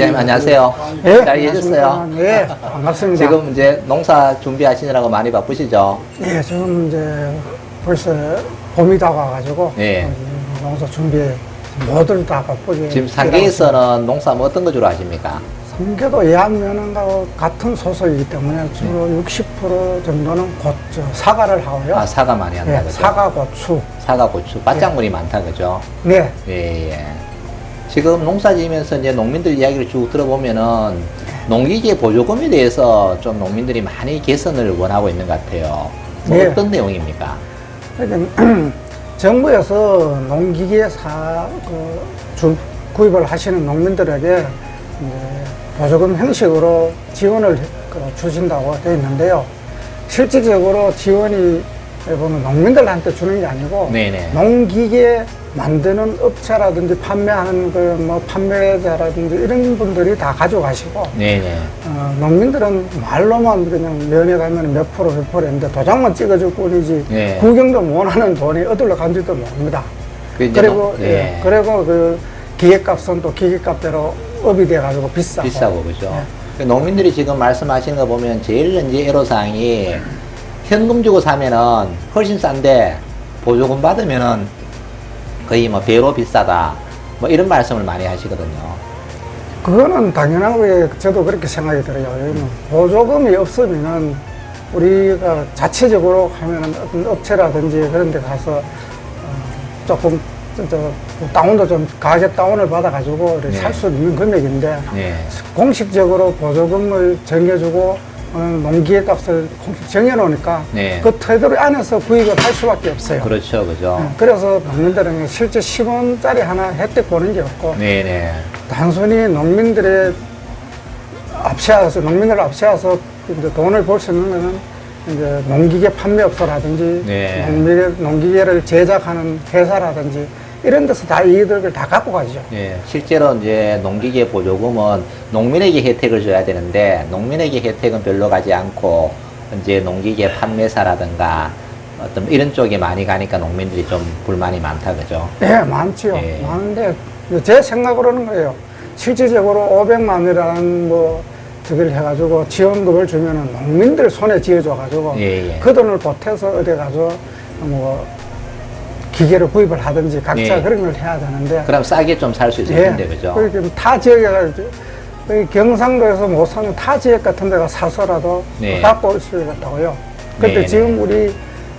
이장님 안녕하세요. 예, 잘 계셨어요? 예, 반갑습니다. 지금 이제 농사 준비하시느라고 많이 바쁘시죠? 예, 지금 이제 벌써 봄이 다가가지고 예. 어, 농사 준비에 모두 다 바쁘게 지금 상계에서는 농사 뭐 어떤 거 주로 하십니까? 상계도 예안면허하고 같은 소속이기 때문에 주로 60% 정도는 곧 저, 사과를 하고요. 아, 사과 많이 한다, 예, 그죠? 사과, 고추. 사과, 고추, 바짝물이 많다, 그죠? 네, 예, 예. 지금 농사 지으면서 이제 농민들 이야기를 쭉 들어보면은 농기계 보조금에 대해서 좀 농민들이 많이 개선을 원하고 있는 것 같아요. 뭐 네. 어떤 내용입니까? 정부에서 농기계 사, 그, 주, 구입을 하시는 농민들에게 보조금 형식으로 지원을 그, 주신다고 되어 있는데요. 실질적으로 지원이 보면 농민들한테 주는 게 아니고 네네. 농기계 만드는 업체라든지 판매하는 그 뭐 판매자라든지 이런 분들이 다 가져가시고. 어, 농민들은 말로만 그냥 면에 가면 몇 프로 몇 프로인데 도장만 찍어줄 뿐이지 네. 구경도 못하는 돈이 어디로 간지도 모릅니다. 그 그리고 농- 예, 예. 그리고 그 기계값은 또 기계값대로 업이 돼가지고 비싸고 비싸고 그죠. 예. 그 농민들이 지금 말씀하시는 거 보면 제일 이제 애로사항이 현금 주고 사면은 훨씬 싼데 보조금 받으면은 거의 뭐 배로 비싸다. 뭐 이런 말씀을 많이 하시거든요. 그거는 당연하게 저도 그렇게 생각이 들어요. 왜냐면 보조금이 없으면은 우리가 자체적으로 하면은 어떤 업체라든지 그런 데 가서 어, 조금 진짜 다운도 좀 가격 다운을 받아가지고 네. 살수 있는 금액인데 네. 공식적으로 보조금을 정해주고 어, 농기계 값을 정해놓으니까 네. 그 테두리 안에서 구입을 할 수밖에 없어요. 그렇죠, 그죠. 네, 그래서 농민들은 실제 10원짜리 하나 혜택 보는 게 없고 네네. 단순히 농민들의 앞세워서 농민을 앞세워서 이제 돈을 벌 수 있는 거는 이제 농기계 판매업소라든지 네. 농기계, 농기계를 제작하는 회사라든지 이런 데서 다 이득을 다 갖고 가죠. 예, 실제로 이제 농기계 보조금은 농민에게 혜택을 줘야 되는데 농민에게 혜택은 별로 가지 않고 이제 농기계 판매사라든가 어떤 이런 쪽에 많이 가니까 농민들이 좀 불만이 많다 그죠? 네, 많지요. 예. 많은데 제 생각으로는 거예요. 실질적으로 500만 원이라는 뭐 저기를 해가지고 지원금을 주면은 농민들 손에 쥐어줘가지고 예, 예. 그 돈을 보태서 어디 가서 뭐 기계를 구입을 하든지 각자 예. 그런 걸 해야 되는데 그럼 싸게 좀 살 수 있을 예. 텐데 그죠? 그렇게 타 지역에 가서 여기 경상도에서 못 사는 타 지역 같은 데가 사서라도 네. 갖고 올 수 있다고요. 근데 네, 지금 우리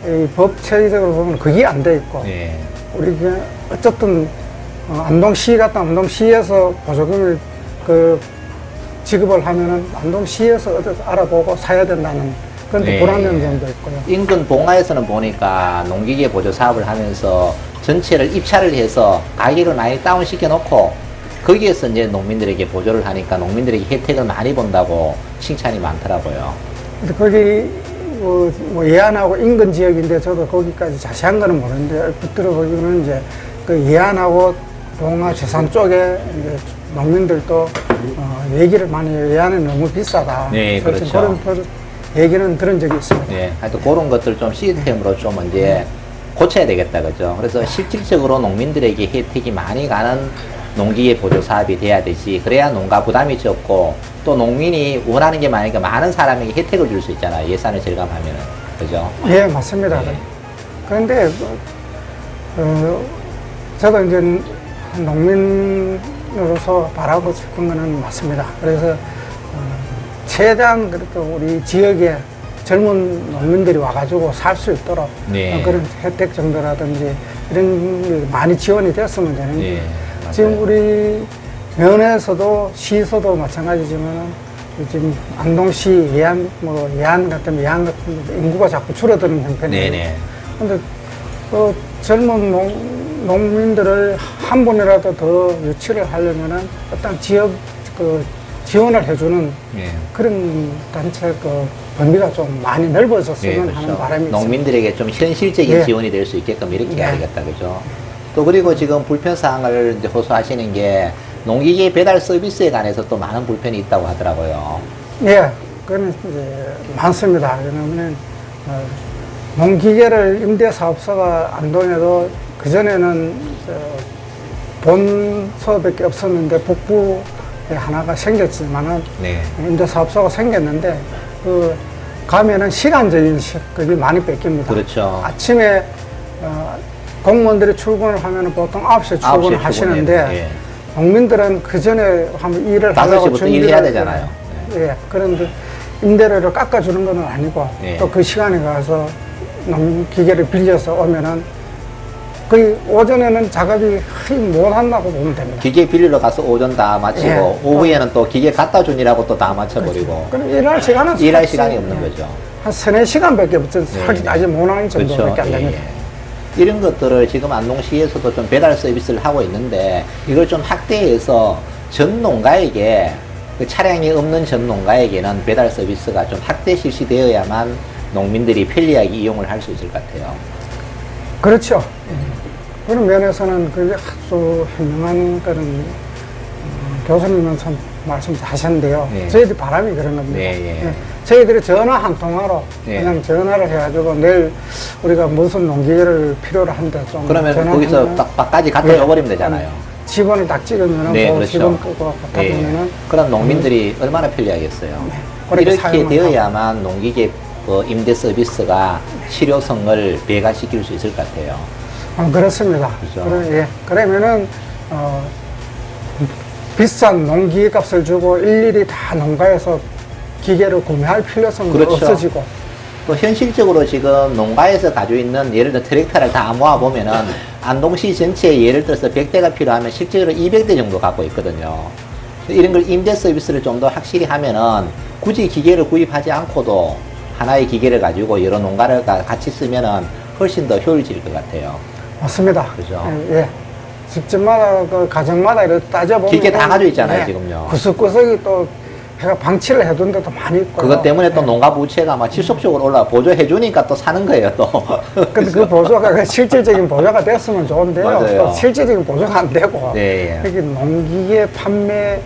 이 법체적으로 보면 그게 안 돼 있고 예. 우리 그 어쨌든 어, 안동시 같은 안동시에서 보조금을 그 지급을 하면은 안동시에서 어디 알아보고 사야 된다는 그런 또 네. 불안한 점도 있고요. 인근 봉화에서는 보니까 농기계 보조 사업을 하면서 전체를 입찰을 해서 가격을 많이 다운 시켜 놓고 거기에서 이제 농민들에게 보조를 하니까 농민들에게 혜택을 많이 본다고 칭찬이 많더라고요. 근데 거기 뭐, 뭐 예안하고 인근 지역인데 저도 거기까지 자세한 거는 모르는데 얼핏 들어보기로는 이제 그 예안하고 봉화 재산 쪽에 이제 농민들도 어, 얘기를 많이 해요. 예안은 너무 비싸다. 네, 그렇죠. 그런 그 얘기는 들은 적이 있습니다. 네, 하여튼 그런 것들 좀 시스템으로 좀 이제 고쳐야 되겠다, 그죠? 그래서 실질적으로 농민들에게 혜택이 많이 가는 농기계 보조 사업이 돼야 되지. 그래야 농가 부담이 적고 또 농민이 원하는 게 많으니까 많은 사람에게 혜택을 줄 수 있잖아요. 예산을 절감하면은. 그죠? 예, 맞습니다. 네. 그런데, 어, 저도 이제 농민으로서 바라고 싶은 거는 맞습니다. 그래서, 어, 최대한 그래도 우리 지역에 젊은 농민들이 와가지고 살 수 있도록 네. 어, 그런 혜택 정도라든지 이런 게 많이 지원이 됐으면 되는 데 네, 맞아요. 지금 우리 면에서도 시에서도 마찬가지지만 지금 안동시 예안 뭐 예안 같은 예안 같은 데 인구가 자꾸 줄어드는 형편이에요. 네네. 근데 그 젊은 농, 농민들을 한 번이라도 더 유치를 하려면은 어떤 지역 그 지원을 해주는 네. 그런 단체 그 범위가 좀 많이 넓어졌으면 네, 하는 바람이. 농민들에게 좀 현실적인 예. 지원이 될 수 있게끔 이렇게 해야 네. 되겠다, 그죠? 또 그리고 지금 불편 사항을 이제 호소하시는 게 농기계 배달 서비스에 관해서 또 많은 불편이 있다고 하더라고요. 예, 그건 이제 많습니다. 왜냐하면 어, 농기계를 임대사업소가 안동에도 그전에는 저, 본서밖에 없었는데 북부 하나가 생겼지만은 네. 임대 사업소가 생겼는데 그 가면은 시간적인 시- 그게 많이 뺏깁니다. 그렇죠. 아침에 어, 공무원들이 출근을 하면은 보통 9시에 9시에 출근을 하시는데 출근해요. 예. 농민들은 그 전에 한번 일을 하려고 시부터 준비를 일해야 할 되잖아요. 때, 예. 그런데 임대료를 깎아주는 건 아니고 예. 또그 시간에 가서 농 기계를 빌려서 오면은 거의 오전에는 작업이 거의 못 한다고 보면 됩니다. 기계 빌리러 가서 오전 다 마치고 예. 오후에는 또 기계 갖다 주니라고 또다 맞춰버리고 그럼 일할 시간은 일할 사실 시간이 없는 거죠. 한 세네 시간밖에 없죠. 네, 솔직히 네. 아직 못 하는 정도밖에 안 예, 됩니다. 예. 이런 것들을 지금 안동시에서도 좀 배달 서비스를 하고 있는데 이걸 좀 확대해서 전 농가에게 그 차량이 없는 전 농가에게는 배달 서비스가 좀 확대 실시되어야만 농민들이 편리하게 이용을 할 수 있을 것 같아요. 그렇죠. 그런 면에서는 그게 아주 현명한 그런 음, 교수님은 참 말씀 하셨는데요. 네. 저희들이 바람이 그런 겁니다. 네, 예. 저희들이 전화 한 통화로 네. 그냥 전화를 해가지고 내일 우리가 무슨 농기계를 필요로 한다 좀 그러면 거기서 밖까지 갖다 예. 줘버리면 되잖아요. 집원을 딱 찍으면은 네, 그 그렇죠. 집원 끄고 갖다 예. 보면은 그럼 농민들이 얼마나 편리하겠어요. 그렇게 이렇게 되어야만 농기계 그 임대 서비스가 실효성을 배가시킬 수 있을 것 같아요. 아, 그렇습니다. 그죠. 그래, 예. 그러면은, 어, 비싼 농기계 값을 주고 일일이 다 농가에서 기계를 구매할 필요성도 그렇죠. 없어지고. 또 현실적으로 지금 농가에서 가지고 있는 예를 들어 트랙터를 다 모아 보면은 안동시 전체에 예를 들어서 100대가 필요하면 실제로 200대 정도 갖고 있거든요. 이런 걸 임대 서비스를 좀 더 확실히 하면은 굳이 기계를 구입하지 않고도 하나의 기계를 가지고 여러 농가를 가- 같이 쓰면은 훨씬 더 효율적일 것 같아요. 맞습니다. 그죠. 예. 예. 집집마다, 그 가정마다 이렇게 따져보면. 기계 다 가지고 있잖아요, 지금요. 구석구석이 또 해가 방치를 해둔 데도 많이 있고. 그것 때문에 또 농가 부채가 막 지속적으로 올라 보조해 주니까 또 사는 거예요, 또. 근데 그 보조가 그 실질적인 보조가 됐으면 좋은데요. 맞아요. 또 실질적인 보조가 안 되고. 네. 이게 농기계 판매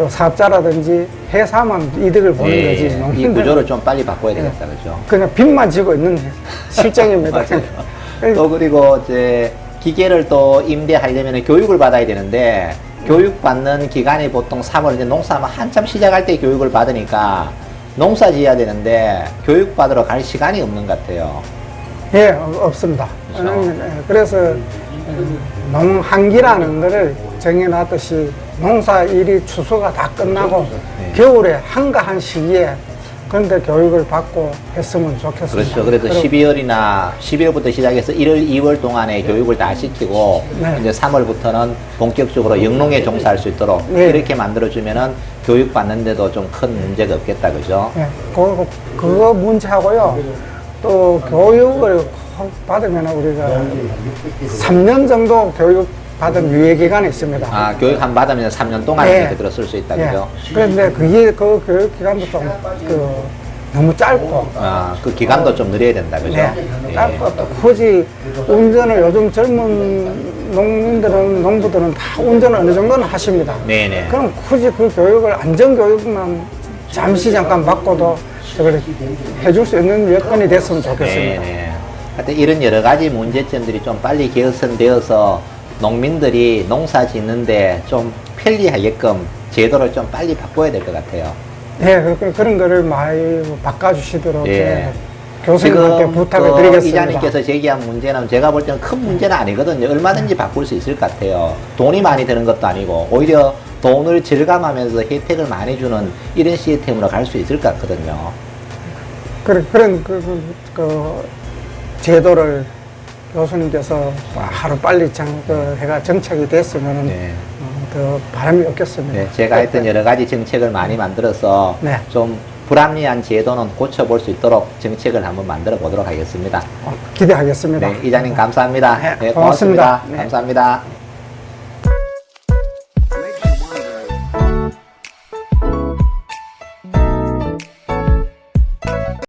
그 사업자라든지 회사만 이득을 보는 예, 거지. 이 농민들은 구조를 좀 빨리 바꿔야 되겠다, 그죠? 그냥 빚만 지고 있는 실정입니다. 맞아요. 또 그리고 이제 기계를 또 임대하려면 교육을 받아야 되는데 교육 받는 기간이 보통 3월 이제 농사하면 한참 시작할 때 교육을 받으니까 농사 지어야 되는데 교육 받으러 갈 시간이 없는 것 같아요. 예, 어, 없습니다. 그렇죠. 예, 그래서 농한기라는 거를 정해놨듯이 농사 일이 추수가 다 끝나고 네. 겨울에 한가한 시기에 그런데 교육을 받고 했으면 좋겠습니다. 그렇죠. 그래서 그리고 12월이나 12월부터 시작해서 1월, 2월 동안에 교육을 다 시키고 네. 이제 3월부터는 본격적으로 영농에 종사할 수 있도록 네. 이렇게 만들어주면은 교육 받는데도 좀 큰 문제가 없겠다, 그죠? 예, 그거, 그거 문제하고요. 또 교육을 혹 받으면 우리가 3년 정도 교육 받은 유예 기간이 있습니다. 아, 교육 한 받으면 3년 동안 예. 이렇게 들어 쓸 수 있다, 예. 그죠? 그런데 그게 그 교육 기간도 좀 그, 너무 짧고 아, 그 기간도 좀 늘려야 된다, 그죠? 네, 예. 짧고 또 굳이 운전을 요즘 젊은 농민들은 농부들은 다 운전을 어느 정도는 하십니다. 네네. 그럼 굳이 그 교육을 안전 교육만 잠시 잠깐 받고도 저걸 해줄 수 있는 여건이 됐으면 좋겠습니다. 네네. 하여튼 이런 여러 가지 문제점들이 좀 빨리 개선되어서 농민들이 농사 짓는데 좀 편리하게끔 제도를 좀 빨리 바꿔야 될 것 같아요. 네, 그, 그런 거를 많이 바꿔주시도록 예. 예, 교수님한테 부탁을 그 드리겠습니다. 이장님께서 제기한 문제는 제가 볼 때는 큰 문제는 아니거든요. 얼마든지 바꿀 수 있을 것 같아요. 돈이 많이 드는 것도 아니고 오히려 돈을 절감하면서 혜택을 많이 주는 이런 시스템으로 갈 수 있을 것 같거든요. 그런, 그런 그, 그, 그 제도를 교수님께서 하루 빨리 정, 그 해가 정착이 됐으면 네. 어, 더 바람이 없겠습니다. 네, 제가 했던 여러 가지 정책을 많이 만들어서 네. 좀 불합리한 제도는 고쳐볼 수 있도록 정책을 한번 만들어 보도록 하겠습니다. 어, 기대하겠습니다. 네, 이장님 감사합니다. 네, 네, 고맙습니다. 고맙습니다. 네. 감사합니다.